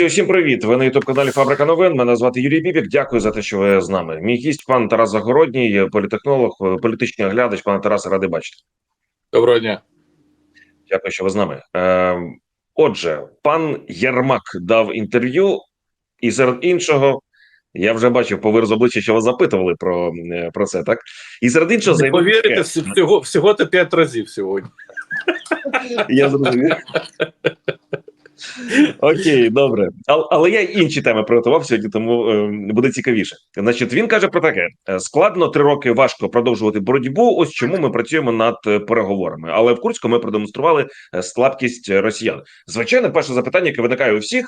Друзі, усім привіт! Ви на ютуб каналі Фабрика новин. Мене звати Юрій Бібік. Дякую за те, що ви з нами. Мій гість пан Тарас Загородній, політехнолог, політичний оглядач. Пане Тарасе, радий бачити. Доброго дня. Дякую, що ви з нами. Е, отже, пан Єрмак дав інтерв'ю, і серед іншого. Я вже бачив по виразу обличчя, що вас запитували про е, про це, так? І серед іншого Не повірите, всього, всього то п'ять разів сьогодні. Я зрозумів. Окей, добре. Але, я інші теми приготував сьогодні, тому е, буде цікавіше. Значить, він каже про таке: Е, складно три роки важко продовжувати боротьбу. Ось чому ми працюємо над е, переговорами. Але в Курську ми продемонстрували слабкість росіян. Звичайно, перше запитання, яке виникає у всіх,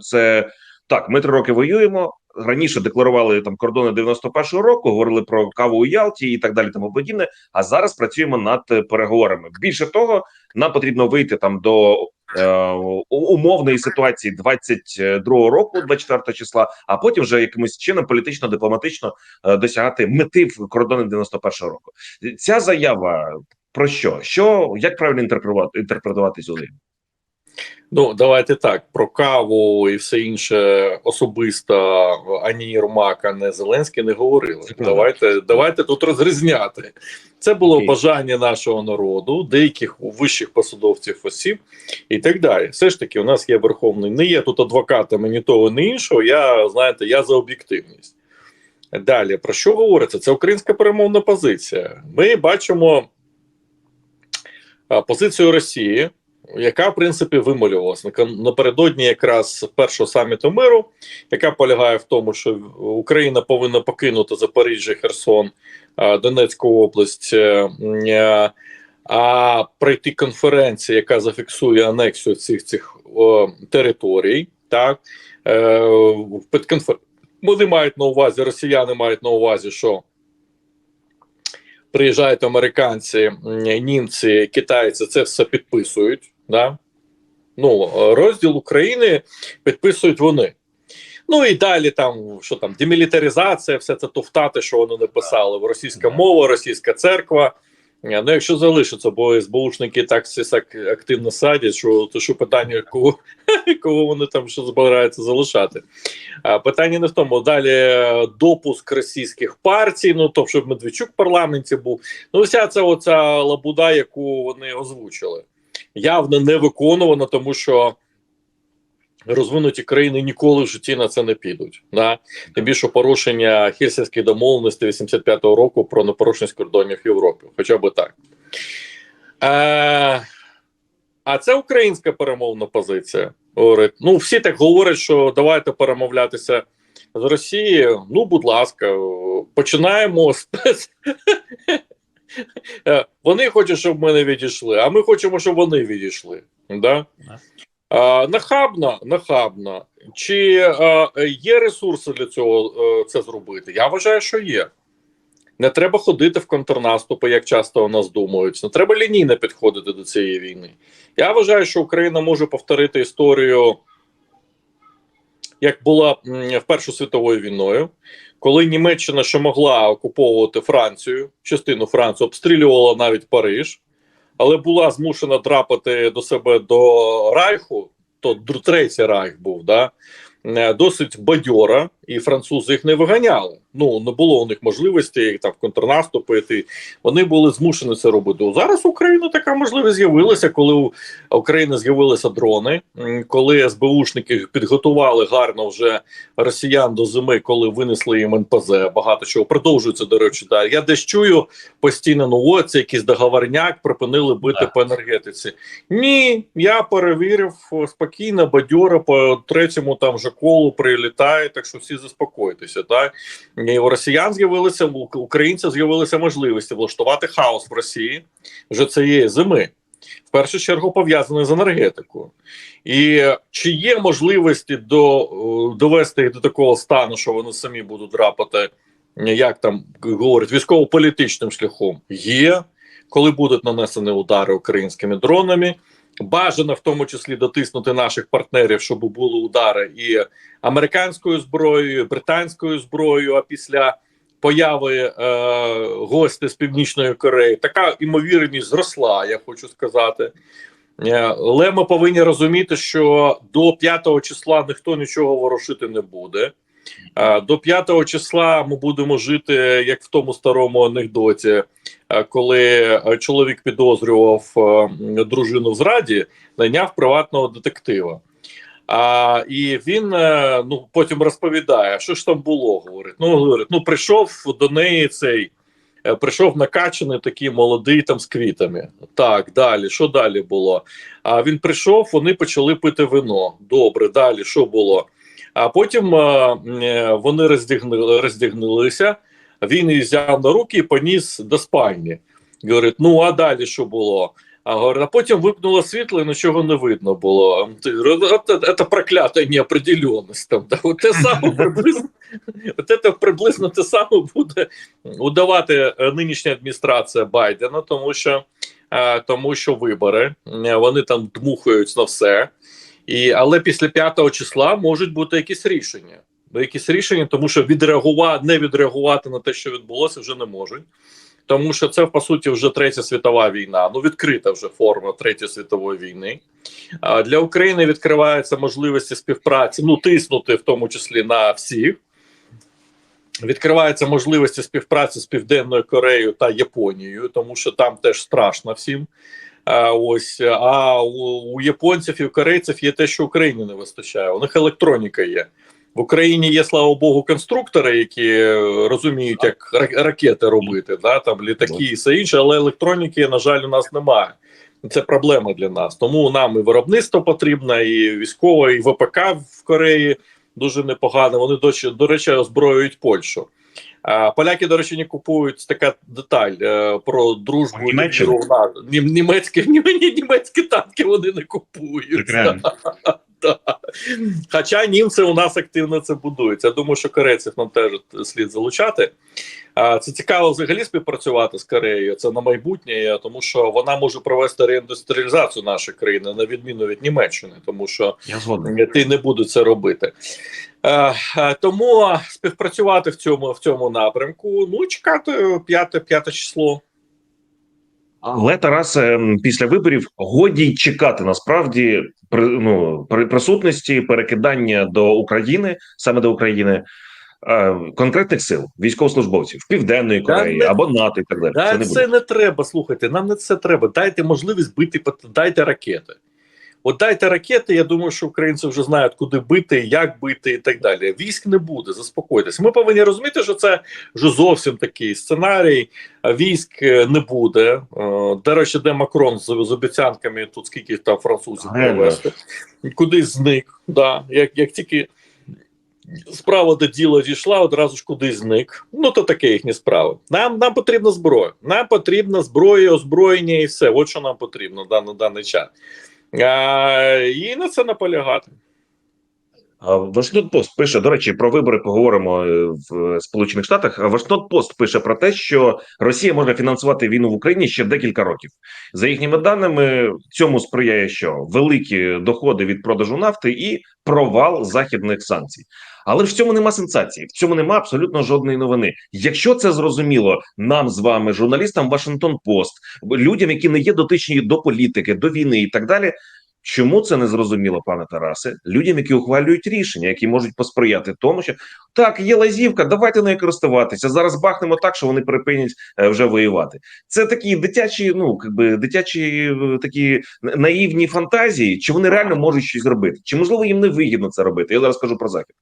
це так: ми три роки воюємо. Раніше декларували там кордони 91-го року, говорили про каву у Ялті і так далі, тому подібне. А зараз працюємо над переговорами. Більше того, нам потрібно вийти там до умовної ситуації 22-го року, 24 числа, а потім вже якимось чином політично дипломатично е, досягати мети в кордони 91-го року. Ця заява про що? Що як правильно інтерпретувати інтерпретувати сюди? Ну, давайте так. Про каву і все інше особисто ані Єрмак, ані Зеленський не говорили. Давайте, давайте тут розрізняти. Це було Окей. бажання нашого народу, деяких вищих посадовців осіб і так далі. Все ж таки, у нас є верховний, не є тут адвокатами ні того, ні іншого. Я знаєте, я за об'єктивність. Далі про що говориться? Це українська перемовна позиція. Ми бачимо позицію Росії, яка в принципі вимолювалася Накан- напередодні якраз першого саміту миру, яка полягає в тому, що Україна повинна покинути Запоріжжя, Херсон, Донецьку область. е, е, А пройти конференцію, яка зафіксує анексію цих цих територій, так е, вони мають на увазі, росіяни мають на увазі, що приїжджають американці, німці, китайці, це все підписують. Да? Ну, е, розділ України підписують вони. Ну і далі там, що там, демілітаризація, все це туфтати, що вони написали, російська мова, російська церква. Е, Ну, якщо залишиться, бо СБУшники так так активно садять, що то що питання, кого, кого вони там що збираються залишати. А питання не в тому. Далі е, допуск російських партій, ну то щоб Медведчук в парламенті був. Ну, вся ця оця лабуда, яку вони озвучили, явно не виконувана, тому що розвинуті країни ніколи в житті на це не підуть. Да? Тим більше порушення Хельсінської домовленості 85-го року про непорушність кордонів Європи, хоча б так. Е, а це українська перемовна позиція. Говорить, ну всі так говорять, що давайте перемовлятися з Росією. Ну, будь ласка, починаємо Е, Вони хочуть, щоб ми не відійшли, а ми хочемо, щоб вони відійшли. Да? А, нахабно, нахабно. Чи а, є ресурси для цього е, це зробити? Я вважаю, що є. Не треба ходити в контрнаступи, як часто у нас думають. Не треба лінійно підходити до цієї війни. Я вважаю, що Україна може повторити історію, як була в Першу світовою війною, коли Німеччина, що могла окуповувати Францію, частину Франції, обстрілювала навіть Париж, але була змушена драпати до себе до Райху, то третій Райх був, да? е, досить бадьора, і французи їх не виганяли. Ну не було у них можливості там в контрнаступи йти. Вони були змушені це робити. Зараз у України така можливість з'явилася, коли у України з'явилися дрони, коли СБУшники підготували гарно вже росіян до зими, коли винесли їм НПЗ. Багато чого продовжується. До речі, далі. Я десь чую постійно. Ну от це якийсь договорняк, припинили бити Так. по енергетиці. Ні, я перевірив о, спокійно, бадьоро по третьому там же колу прилітає, так що всі заспокойтеся. Так у росіян з'явилися у українців з'явилися можливості влаштувати хаос в Росії вже цієї зими. В першу чергу пов'язаний з енергетикою. І чи є можливості до, довести їх до такого стану, що вони самі будуть драпати, як там говорять, військово-політичним шляхом? Є, коли будуть нанесені удари українськими дронами. Бажано в тому числі дотиснути наших партнерів, щоб були удари і американською зброєю, і британською зброєю. А після появи е, гостя з північної Кореї така імовірність зросла, я хочу сказати. Е, Але ми повинні розуміти, що до 5 числа ніхто нічого ворушити не буде. Е, До 5 числа ми будемо жити як в тому старому анекдоті, е, коли е, чоловік підозрював дружину в зраді, найняв приватного детектива. А, і він ну потім розповідає, що ж там було. Говорить. Ну говорить, ну прийшов до неї цей, прийшов накачаний такий молодий там з квітами. Так, далі, що далі було? А він прийшов, вони почали пити вино. Добре, далі що було? А потім е, е, вони роздягнули, роздягнулися. Він її взяв на руки і поніс до спальні. Говорить: ну а далі що було? А говорить, а потім вимкнуло світло, і нічого не видно було. Ти говориш, «От Це проклята неопределенність. Там, да? Те саме приблизно, от це приблизно те саме буде удавати е, нинішня адміністрація Байдена, тому що, тому що вибори вони там дмухають на все. І, але після 5 числа можуть бути якісь рішення. Ну, Якісь рішення, тому що відреагувати, не відреагувати на те, що відбулося, вже не можуть. Тому що це по суті вже третя світова війна. Ну відкрита вже форма третьої світової війни. А для України відкриваються можливості співпраці, ну тиснути в тому числі на всіх. Відкриваються можливості співпраці з Південною Кореєю та Японією, тому що там теж страшно всім. А, ось а у, у японців і у корейців є те, що Україні не вистачає. У них електроніка є. В Україні є, слава Богу, конструктори, які е, розуміють, як ракети робити, да, там літаки і все інше, але електроніки, на жаль, у нас немає. Це проблема для нас. Тому нам і виробництво потрібно, і військове, і ВПК в Кореї дуже непогано. Вони до речі, озброюють Польщу. Поляки, до речі, не купують така деталь е, про дружбу і Німецькі, німецькі танки вони не купують. Хоча німці у нас активно це будують. Я думаю, що корейців нам теж слід залучати. А, Це цікаво взагалі співпрацювати з Кореєю. Це на майбутнє, тому що вона може провести реіндустріалізацію нашої країни на відміну від Німеччини, тому що Я ти не будуть це робити. Тому співпрацювати в цьому в цьому напрямку. Ну чекати п'яте п'яте число. Але Тарасе, м, після виборів годі й чекати насправді при ну при присутності перекидання до України, саме до України, е, конкретних сил, військовослужбовців Південної Кореї не- або НАТО і так далі. Да, це не це, не треба. Слухайте, нам не це треба. Дайте можливість бити, дайте ракети. От дайте ракети. Я думаю, що українці вже знають, куди бити, як бити і так далі. Військ не буде, заспокойтесь. Ми повинні розуміти, що це вже зовсім такий сценарій. Військ е, не буде. Е, До речі, де Макрон з, з обіцянками тут скільки там французів привезти. Кудись зник. Да. Як, як тільки справа до діла дійшла, одразу ж кудись зник. Ну то таке їхні справи. Нам нам потрібна зброя. Нам потрібна зброя, озброєння і все. От що нам потрібно на, даний час. А, і на це наполягати. Вашингтон Пост пише до речі про вибори. Поговоримо е, в Сполучених Штатах. Вашингтон Пост пише про те, що Росія може фінансувати війну в Україні ще декілька років. За їхніми даними, цьому сприяє що великі доходи від продажу нафти і провал західних санкцій. Але ж в цьому нема сенсації, в цьому нема абсолютно жодної новини. Якщо це зрозуміло нам з вами, журналістам Вашингтон Пост, людям, які не є дотичні до політики, до війни і так далі. Чому це не зрозуміло, пане Тарасе? Людям, які ухвалюють рішення, які можуть посприяти тому, що так, є лазівка, давайте нею користуватися. Зараз бахнемо так, що вони припинять е, вже воювати. Це такі дитячі, ну якби дитячі е, такі наївні фантазії. Чи вони реально можуть щось зробити? Чи можливо їм не вигідно це робити? Я зараз кажу про захід.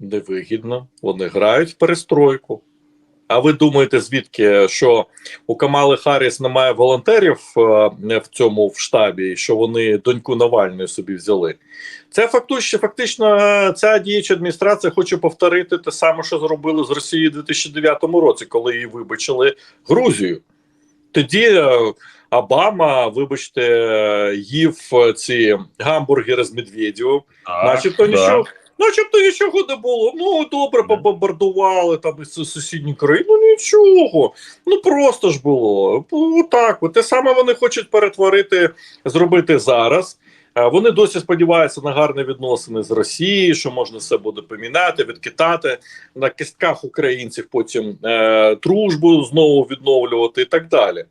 Невигідно. Вони грають в перестройку. А ви думаєте, звідки що у Камали Харріс немає волонтерів е, в цьому в штабі, що вони доньку Навальної собі взяли? Це фактично, фактично е, ця діюча адміністрація хоче повторити те саме, що зробили з Росією у 2009 році, коли її вибачили Грузію. Тоді е, Обама, вибачте, їв ці гамбургери з Медведєвим. Начебто нічого. Начебто нічого не було. Ну добре, побомбардували там із сусідні країни. Ну нічого. Ну просто ж було. Так, те саме вони хочуть перетворити, зробити зараз. Е, Вони досі сподіваються на гарні відносини з Росією, що можна все буде помінати, відкидати на кістках українців, потім е, дружбу знову відновлювати і так далі.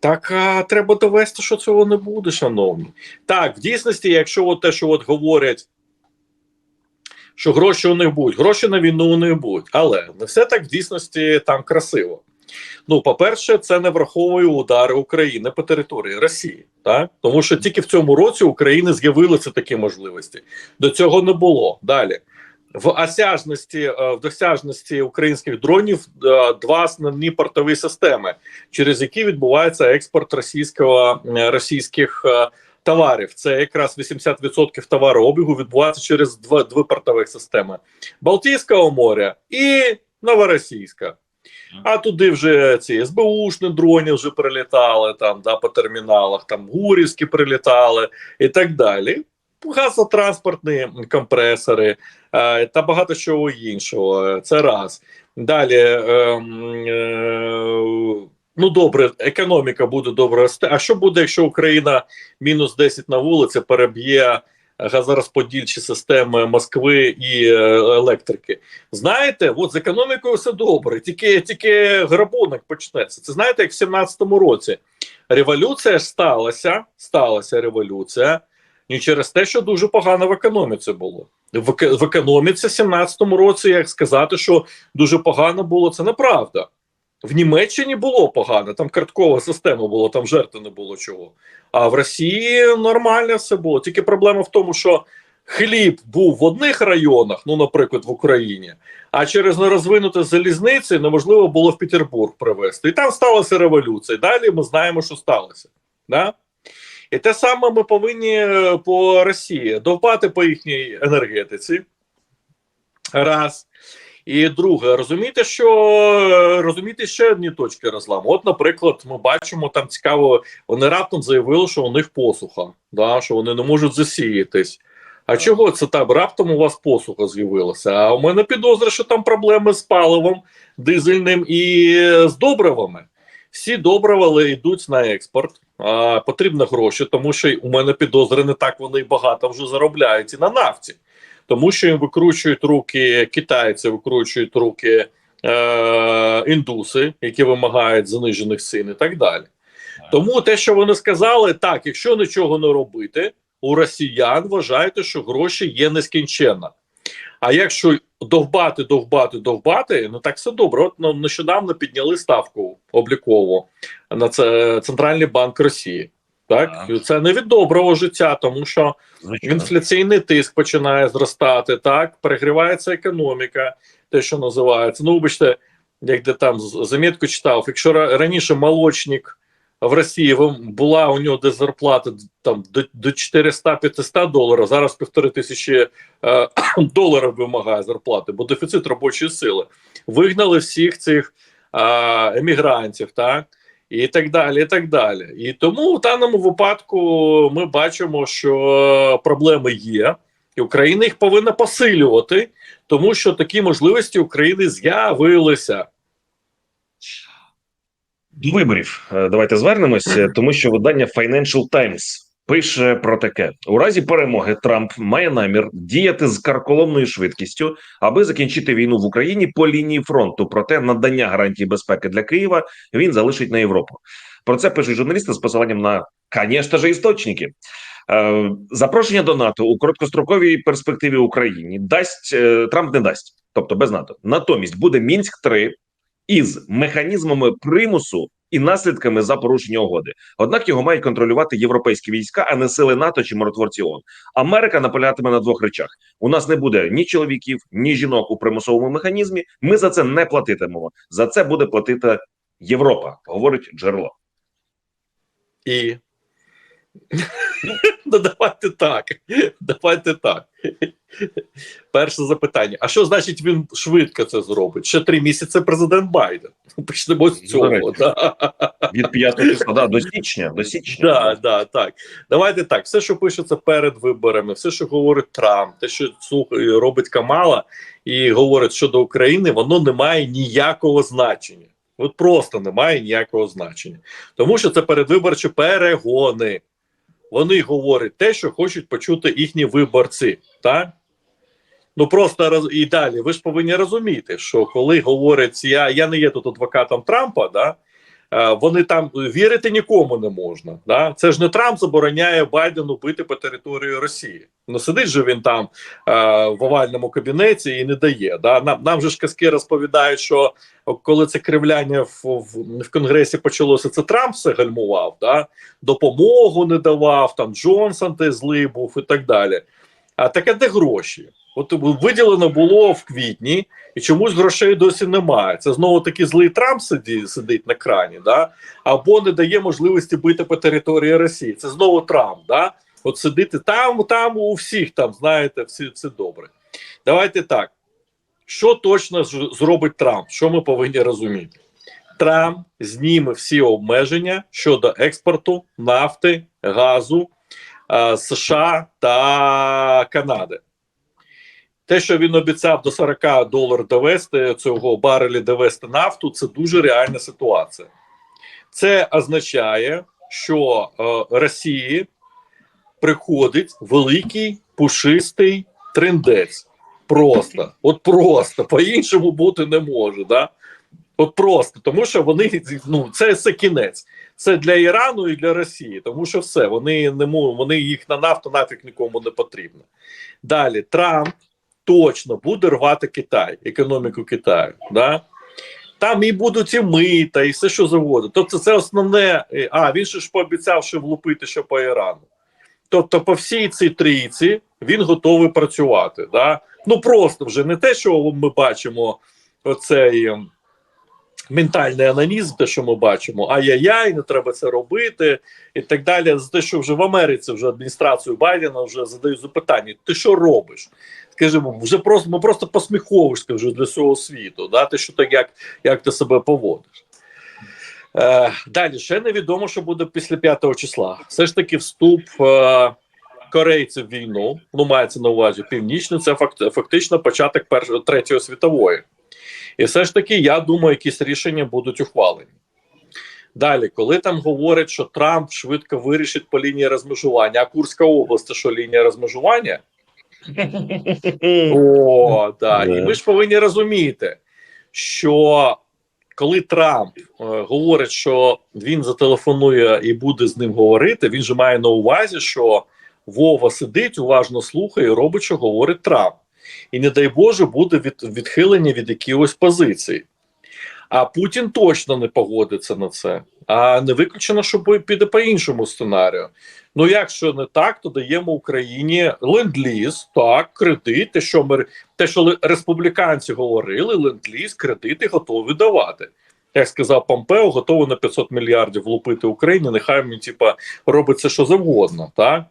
Так а треба довести, що цього не буде, шановні. Так, в дійсності, якщо от те, що от говорять, що гроші у них будуть, гроші на війну у них будуть, але не все так в дійсності там красиво. Ну, по-перше, це не враховує удари України по території Росії, так тому що тільки в цьому році України з'явилися такі можливості. До цього не було. Далі в осяжності, е, в досяжності українських дронів е, два основні портові системи, через які відбувається експорт російського е, російських товарів. Це якраз 80% товарообігу відбувається через два дві портових системи: Балтійського моря і Новоросійська. А туди вже ці СБУшні дрони вже прилітали там, да, по терміналах, там гурівські прилітали і так далі. Газотранспортні компресори е, та багато чого іншого. Це раз. Далі, е, е, ну добре, економіка буде добре рости. А що буде, якщо Україна мінус 10 на вулиці переб'є газорозподільчі системи Москви і е, електрики? Знаєте, от з економікою все добре, тільки тільки грабунок почнеться. Це знаєте, як в 17-му році революція сталася, сталася революція. І через те, що дуже погано в економіці було. В, економіці в 17-му році, як сказати, що дуже погано було, це неправда. В Німеччині було погано, там карткова система була, там жертви не було чого. А в Росії нормально все було. Тільки проблема в тому, що хліб був в одних районах, ну, наприклад, в Україні, а через нерозвинуті залізниці неможливо було в Петербург привезти. І там сталася революція. Далі ми знаємо, що сталося. Да? І те саме ми повинні е, по Росії довбати по їхній енергетиці. Раз. І друге, розумієте, що розумієте ще одні точки розламу. От, наприклад, ми бачимо там цікаво, вони раптом заявили, що у них посуха, да, що вони не можуть засіятись. А чого це там? Раптом у вас посуха з'явилася? А у мене підозра, що там проблеми з паливом дизельним і з добривами. Всі добрива йдуть на експорт. А, потрібно гроші, тому що у мене підозри не так вони багато вже заробляють і на нафті, тому що їм викручують руки китайці, викручують руки е, індуси, які вимагають занижених цін і так далі. Тому те, що вони сказали, так, якщо нічого не робити, у росіян вважайте, що гроші є нескінченно. А якщо довбати, довбати, довбати, ну так все добре. От ну, нещодавно підняли ставку облікову на це Центральний банк Росії. Так, Так. Це не від доброго життя, тому що Звичайно. інфляційний тиск починає зростати, так перегрівається економіка, те, що називається. Ну, вибачте, як де там замітку читав, якщо раніше молочник в Росії була у нього десь зарплата там до, до 400-500 доларів, зараз півтори тисячі е, доларів вимагає зарплати, бо дефіцит робочої сили. Вигнали всіх цих е, емігрантів, так? І так далі, і так далі. І тому в даному випадку ми бачимо, що проблеми є, і Україна їх повинна посилювати, тому що такі можливості України з'явилися. До виборів е, давайте звернемося, тому що видання Financial Times пише про таке: у разі перемоги Трамп має намір діяти з карколомною швидкістю, аби закінчити війну в Україні по лінії фронту. Проте надання гарантій безпеки для Києва він залишить на Європу. Про це пишуть журналісти з посиланням на, звісно ж, істочники. Е, Запрошення до НАТО у короткостроковій перспективі Україні дасть е, Трамп не дасть, тобто без НАТО. Натомість буде Мінськ 3 із механізмами примусу і наслідками за порушення угоди. Однак його мають контролювати європейські війська, а не сили НАТО чи миротворці ООН. Америка наполягатиме на двох речах: у нас не буде ні чоловіків, ні жінок у примусовому механізмі. Ми за це не платитимемо. За це буде платити Європа, говорить джерело. І ну давайте так. Давайте так. Перше запитання: а що значить він швидко це зробить? Ще три місяці президент Байден. Почнемо з цього. Да. Від 5 числа да, до січня. До січня. Да, да, так. Давайте так. Все, що пишеться перед виборами, все, що говорить Трамп, те, що слухає, робить Камала і говорить щодо України, воно не має ніякого значення. От просто не має ніякого значення. Тому що це передвиборчі перегони. Вони говорять те, що хочуть почути їхні виборці. Так? Ну просто роз... і далі. Ви ж повинні розуміти, що коли говорять, я, я не є тут адвокатом Трампа, да? Е, Вони там вірити нікому не можна. Да? Це ж не Трамп забороняє Байдену бити по території Росії. Ну сидить же він там е, в овальному кабінеті і не дає. Да? Нам, нам же ж казки розповідають, що коли це кривляння в, в, в Конгресі почалося, це Трамп все гальмував, да? допомогу не давав, там Джонсон те злий був і так далі. А таке де гроші? От виділено було в квітні, і чомусь грошей досі немає. Це знову таки злий Трамп сидить, сидить на крані, да? або не дає можливості бити по території Росії. Це знову Трамп. Да? От сидити там, там у всіх там, знаєте, всі все добре. Давайте так. Що точно зробить Трамп? Що ми повинні розуміти? Трамп зніме всі обмеження щодо експорту нафти, газу е, США та Канади. Те, що він обіцяв до 40 доларів довести цього барелі довести нафту, це дуже реальна ситуація. Це означає, що е, Росії приходить великий пушистий трендець. Просто, от просто по-іншому бути не може. Да? От просто, тому що вони ну це, це кінець. Це для Ірану і для Росії, тому що все, вони не можуть, вони їх на нафту нафіг нікому не потрібно. Далі Трамп точно буде рвати Китай, економіку Китаю. Да? Там і будуть і мита, і все, що завгодно. Тобто, це основне. е, А він ще ж пообіцяв, що влупити що по Ірану. Тобто, по всій цій трійці він готовий працювати. Да? Ну просто вже не те, що ми бачимо, оцей ем, ментальний анонізм, те, що ми бачимо, ай-яй-яй, не треба це робити, і так далі. За те, що вже в Америці вже адміністрацію Байдена вже задають запитання: ти що робиш? Скажімо, вже просто ми просто посміховишся вже для всього світу. Да? Ти що так, як, як ти себе поводиш? Е, далі ще невідомо, що буде після 5 числа. Все ж таки, вступ е, корейців війну, ну мається на увазі північний, це факт, фактично початок першої третьої світової. І все ж таки, я думаю, якісь рішення будуть ухвалені. Далі, коли там говорять, що Трамп швидко вирішить по лінії розмежування, а Курська область це що лінія розмежування? О, да. І ми ж повинні розуміти, що коли Трамп е, говорить, що він зателефонує і буде з ним говорити, він же має на увазі, що Вова сидить, уважно слухає і робить, що говорить Трамп. І не дай Боже, буде від, відхилення від якихось позицій. А Путін точно не погодиться на це. А не виключено, що піде по іншому сценарію. Ну, якщо не так, то даємо Україні ленд-ліз, так, кредит, те, що ми те, що республіканці говорили, ленд-ліз, кредити готові давати. Як сказав Помпео, готовий на 500 мільярдів влупити Україні. Нехай він типа робить це що завгодно, так.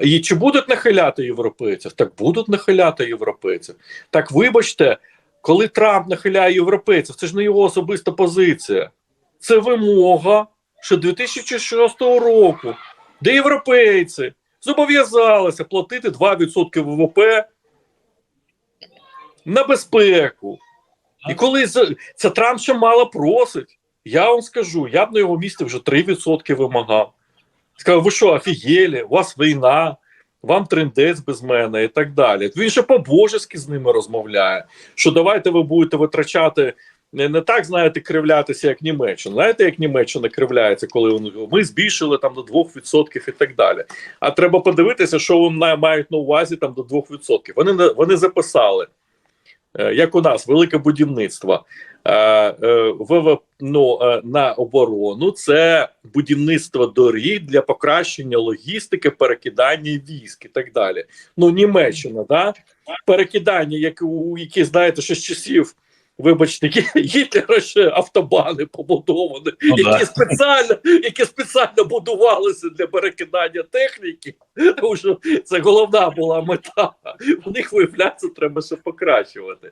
І чи будуть нахиляти європейців? Так будуть нахиляти європейців. Так вибачте, коли Трамп нахиляє європейців, це ж не його особиста позиція. Це вимога ще 2006 року, де європейці зобов'язалися платити 2% ВВП на безпеку. І коли це Трамп ще мало просить, я вам скажу, я б на його місці вже 3% вимагав. Сказав, ви що, офігєлі, у вас війна, вам трендець без мене і так далі. Він ще по-божески з ними розмовляє. Що давайте ви будете витрачати не, не так, знаєте, кривлятися, як Німеччина. Знаєте, як Німеччина кривляється, коли ми збільшили там до 2% і так далі. А треба подивитися, що вони мають на увазі там до 2%. Вони вони записали. Е, Як у нас велике будівництво е, е, ВВП ну, на оборону це будівництво доріг для покращення логістики, перекидання військ і так далі. Ну, Німеччина, да? перекидання, як у які знаєте, що з часів. Вибачте, Гі- Гітлера ще автобани побудовані, Ну, які да. спеціально, які спеціально будувалися для перекидання техніки. Тому що це головна була мета. У них виявляється, треба ще покращувати.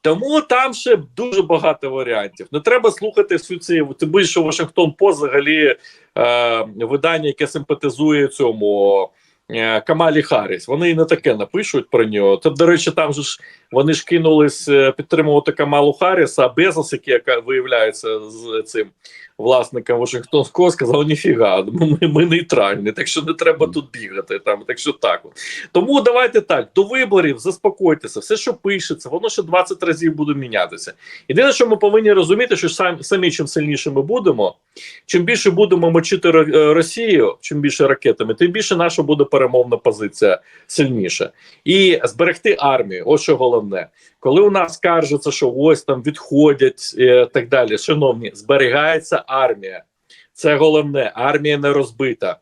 Тому там ще дуже багато варіантів. Не треба слухати всю ці тим більше, Вашингтон Пост взагалі е, видання, яке симпатизує цьому е, Камалі Харріс. Вони і не таке напишуть про нього. Та, до речі, там же ж Вони ж кинулись е, підтримувати Камалу Харріса, Безос, який яка виявляється з цим власником Вашингтонського, сказав: ніфіга, ми, ми нейтральні, так що не треба тут бігати. Там так що так. Тому давайте так до виборів заспокойтеся, все, що пишеться, воно ще 20 разів буде мінятися. Єдине, що ми повинні розуміти, що сам, самі чим сильніше ми будемо, чим більше будемо мочити е, Росію, чим більше ракетами, тим більше наша буде перемовна позиція сильніша. І зберегти армію. Ось що головне. Коли у нас скаржаться, що ось там відходять і так далі. Шановні, зберігається армія. Це головне. Армія не розбита,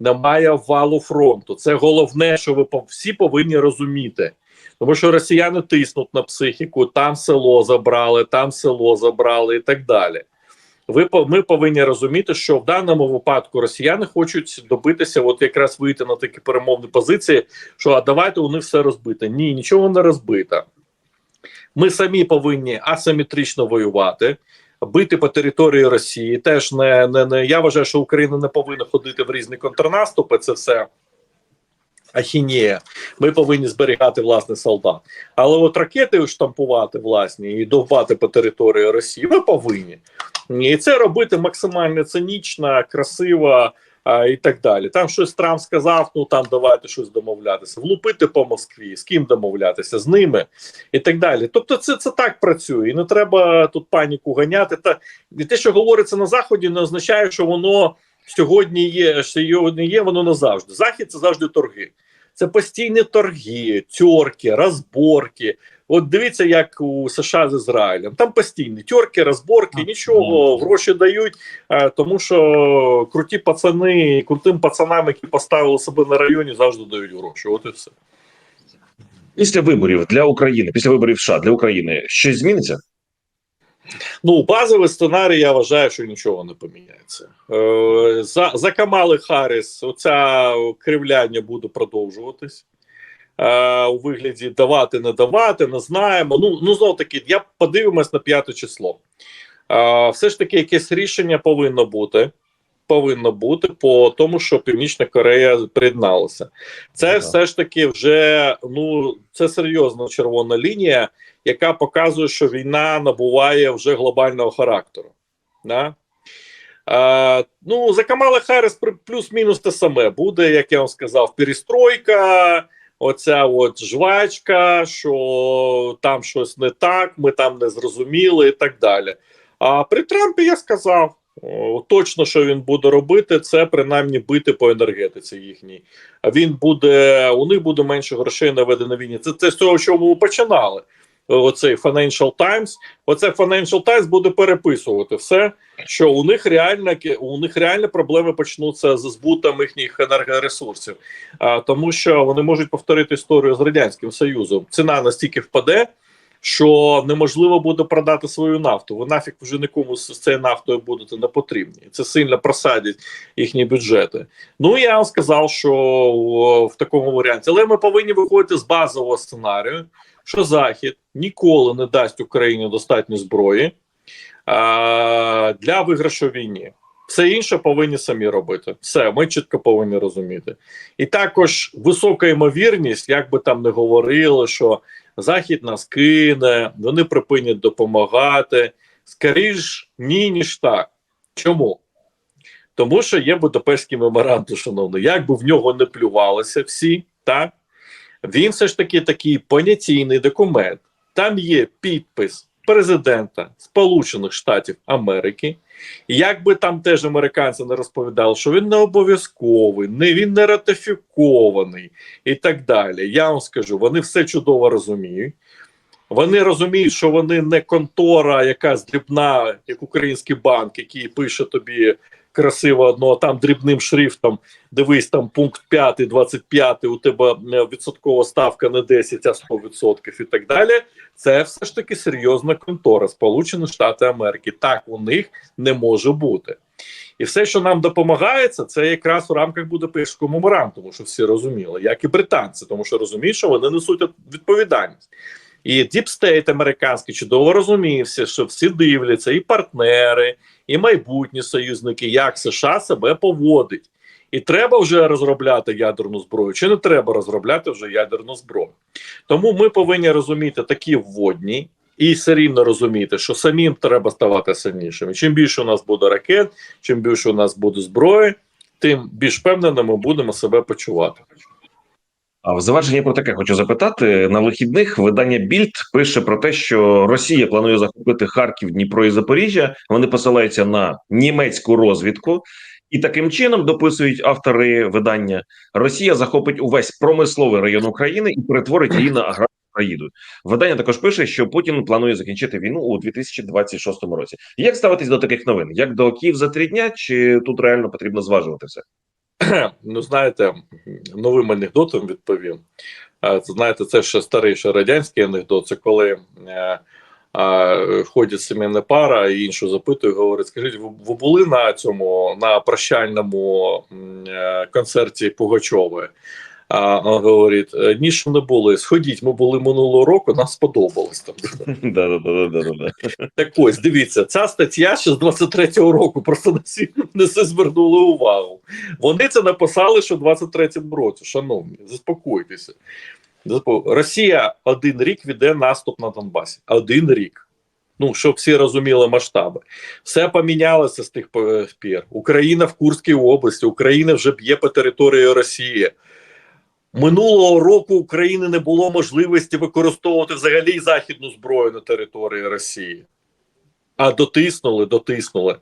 немає валу фронту. Це головне, що ви всі повинні розуміти. Тому що росіяни тиснуть на психіку, там село забрали, там село забрали і так далі. Ви ми повинні розуміти, що в даному випадку росіяни хочуть добитися, от якраз вийти на такі перемовні позиції, що а давайте у них все розбите. Ні, нічого не розбито. Ми самі повинні асиметрично воювати, бити по території Росії. Теж не, не, не я вважаю, що Україна не повинна ходити в різні контрнаступи. Це все ахінія. Ми повинні зберігати власне солдат. Але от ракети штампувати власні і довбати по території Росії. Ми повинні. І це робити максимально цинічно, красиво а, і так далі. Там щось Трамп сказав, ну там давайте щось домовлятися. Влупити по Москві, з ким домовлятися, з ними і так далі. Тобто, це, це так працює, і не треба тут паніку ганяти. Та і те, що говориться на заході, не означає, що воно сьогодні є, що його не є, воно назавжди. Захід це завжди торги. Це постійні торги, тьорки, розборки. От дивіться, як у США з Ізраїлем. Там постійні тьорки, розборки, нічого, гроші дають, е, тому що круті пацани, крутим пацанам, які поставили себе на районі, завжди дають гроші. От і все. Після виборів для України, після виборів США для України щось зміниться? Ну, базовий сценарій, я вважаю, що нічого не поміняється. Е, за, за Камали Харріс оця кривляння буде продовжуватись. Е, у вигляді давати, не давати, не знаємо. Ну, ну знов таки, я подивимось на п'яте число. Е, все ж таки, якесь рішення повинно бути. Повинно бути по тому, що Північна Корея приєдналася. Це Ага. все ж таки вже ну це серйозна червона лінія, яка показує, що війна набуває вже глобального характеру. Да? А, ну, за Камала Харріс плюс-мінус те саме буде, як я вам сказав, перестройка, оця от жвачка, що там щось не так, ми там не зрозуміли і так далі. А при Трампі я сказав. Точно, що він буде робити, це принаймні бити по енергетиці їхній. А він буде, у них буде менше грошей на ведення війні. Це, це з того, що ми починали. Оцей Financial Times. Оце Financial Times буде переписувати все, що у них реально у них реально проблеми почнуться з збутом їхніх енергоресурсів, а, тому що вони можуть повторити історію з радянським союзом. Ціна настільки впаде, що неможливо буде продати свою нафту. Ви нафіг вже нікому з цією нафтою будете не потрібні. Це сильно просадять їхні бюджети. Ну я вам сказав, що в такому варіанті, але ми повинні виходити з базового сценарію, що Захід ніколи не дасть Україні достатньо зброї а, для виграшу війні. Все інше повинні самі робити. Все, ми чітко повинні розуміти. І також висока ймовірність, як би там не говорили, що Захід нас кине, вони припинять допомагати. Скоріш ні, ніж так. Чому? Тому що є Будапештський меморандум, шановний. Як би в нього не плювалися всі, так? Він все ж таки такий понятійний документ. Там є підпис президента Сполучених Штатів Америки. Як би там теж американці не розповідали, що він не обов'язковий, не він не ратифікований і так далі. Я вам скажу, вони все чудово розуміють. Вони розуміють, що вони не контора, якась дрібна, як український банк, який пише тобі красиво одного там дрібним шрифтом. Дивись, там пункт 5, 25, у тебе е, відсоткова ставка не 10, а 100% і так далі. Це все ж таки серйозна контора Сполучені Штати Америки. Так у них не може бути. І все, що нам допомагається, це якраз у рамках Будапештського меморандуму, що всі розуміли, як і британці, тому що розуміють, що вони несуть відповідальність. І діпстейт американський чудово розумівся, що всі дивляться, і партнери, і майбутні союзники, як США себе поводить. І треба вже розробляти ядерну зброю, чи не треба розробляти вже ядерну зброю. Тому ми повинні розуміти такі вводні і все рівно розуміти, що самим треба ставати сильнішими. Чим більше у нас буде ракет, чим більше у нас буде зброї, тим більш впевненими будемо себе почувати. А в завершення про таке хочу запитати на вихідних. Видання Більд пише про те, що Росія планує захопити Харків, Дніпро і Запоріжжя. Вони посилаються на німецьку розвідку, і таким чином дописують автори видання: Росія захопить увесь промисловий район України і перетворить її на аграрну країну. Видання також пише, що Путін планує закінчити війну у 2026 році. Як ставитись до таких новин? Як до Київ за три дня, чи тут реально потрібно зважувати все? Ну, знаєте, новим анекдотом відповім. Е, Це знаєте, це ще старий ще радянський анекдот. Це коли е, е, ходять сімейна пара і іншу запитує, говорить: скажіть, ви, були на цьому на прощальному е, концерті Пугачової? А говорить: «Е, не були. Сходіть, ми були минулого року, нам сподобалось там. Так ось дивіться, ця стаття ще з 23-го року. Просто не все звернули увагу. Вони це написали, що в 23-му році. Шановні, заспокойтеся. Росія один рік веде наступ на Донбасі. Один рік. Ну, щоб всі розуміли масштаби. Все помінялося з тих пір. Україна в Курській області, Україна вже б'є по території Росії. Минулого року України не було можливості використовувати взагалі західну зброю на території Росії. А дотиснули, дотиснули.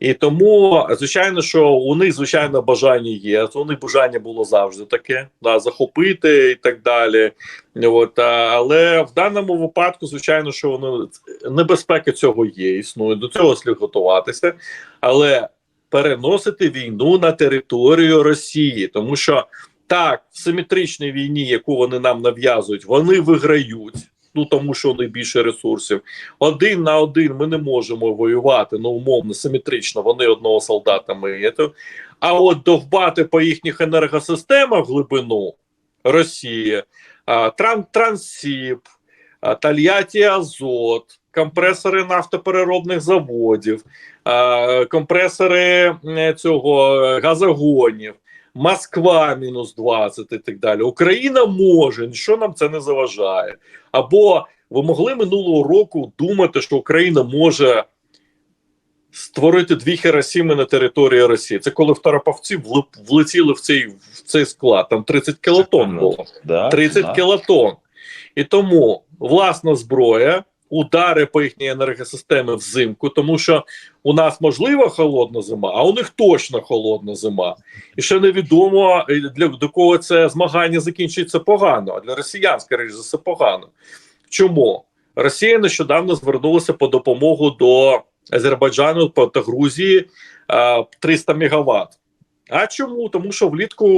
І тому, звичайно, що у них, звичайно, бажання є. У них бажання було завжди таке, да, захопити і так далі. От, але в даному випадку, звичайно, що воно небезпека цього є, існує. До цього слід готуватися. Але переносити війну на територію Росії, тому що так, в симетричній війні, яку вони нам нав'язують, вони виграють. Ну тому що них більше ресурсів. Один на один ми не можемо воювати, ну умовно, симетрично. Вони одного солдата ми. є то. А от довбати по їхніх енергосистемах глибину Росія, а, Тран, Трансіп, Тольятті Азот, компресори нафтопереробних заводів, компресори цього е, газогонів. Москва мінус 20 і так далі. Україна може, нічого нам це не заважає. Або ви могли минулого року думати, що Україна може створити дві Хіросіми на території Росії. Це коли в Тараповці влип- влетіли в цей, в цей склад. Там 30 кілотон було. 30 да. кілотон. І тому власна зброя, удари по їхній енергосистемі взимку, тому що у нас можлива холодна зима, а у них точно холодна зима. І ще невідомо е, для до кого це змагання закінчиться погано, а для росіян, скоріш за все, погано. Чому? Росія нещодавно звернулася по допомогу до Азербайджану та Грузії е, 300 мегаватт. А чому? Тому що влітку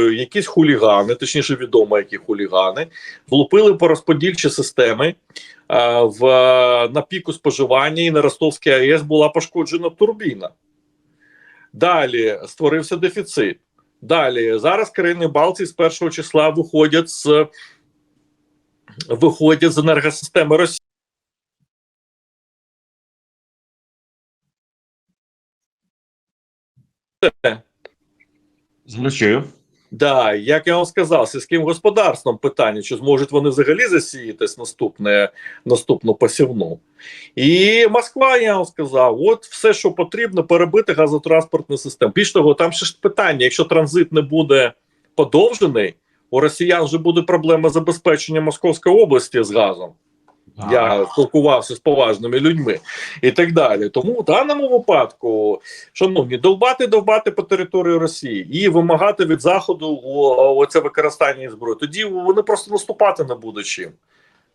якісь хулігани, точніше відомо, які хулігани, влупили по розподільчі системи а, в, на піку споживання, і на Ростовській АЕС була пошкоджена турбіна. Далі створився дефіцит. Далі зараз країни Балтії з першого числа виходять з виходять з енергосистеми Росії. Звучаю. Да, як я вам сказав, сільським господарством питання, чи зможуть вони взагалі засіятись наступне, наступну посівну. І Москва, я вам сказав, от все, що потрібно, перебити газотранспортну систему. Більш того, там ще ж питання: якщо транзит не буде подовжений, у росіян вже буде проблема забезпечення Московської області з газом. Я спілкувався з поважними людьми і так далі. Тому в даному випадку, шановні, довбати довбати по території Росії і вимагати від заходу оце використання зброї. Тоді вони просто наступати не будуть чим.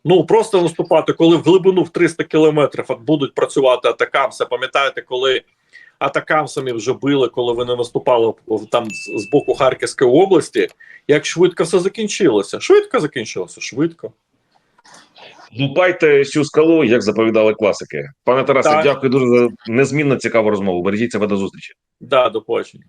Ну просто наступати, коли в глибину в 300 кілометрів будуть працювати атакамси. Пам'ятаєте, коли атакамсами вже били, коли вони наступали там з боку Харківської області, як швидко все закінчилося? Швидко закінчилося, швидко. Лупайте цю скалу, як заповідали класики. Пане Тарасе, Так. дякую дуже за незмінно цікаву розмову. Бережіть себе до зустрічі. Да, до побачення.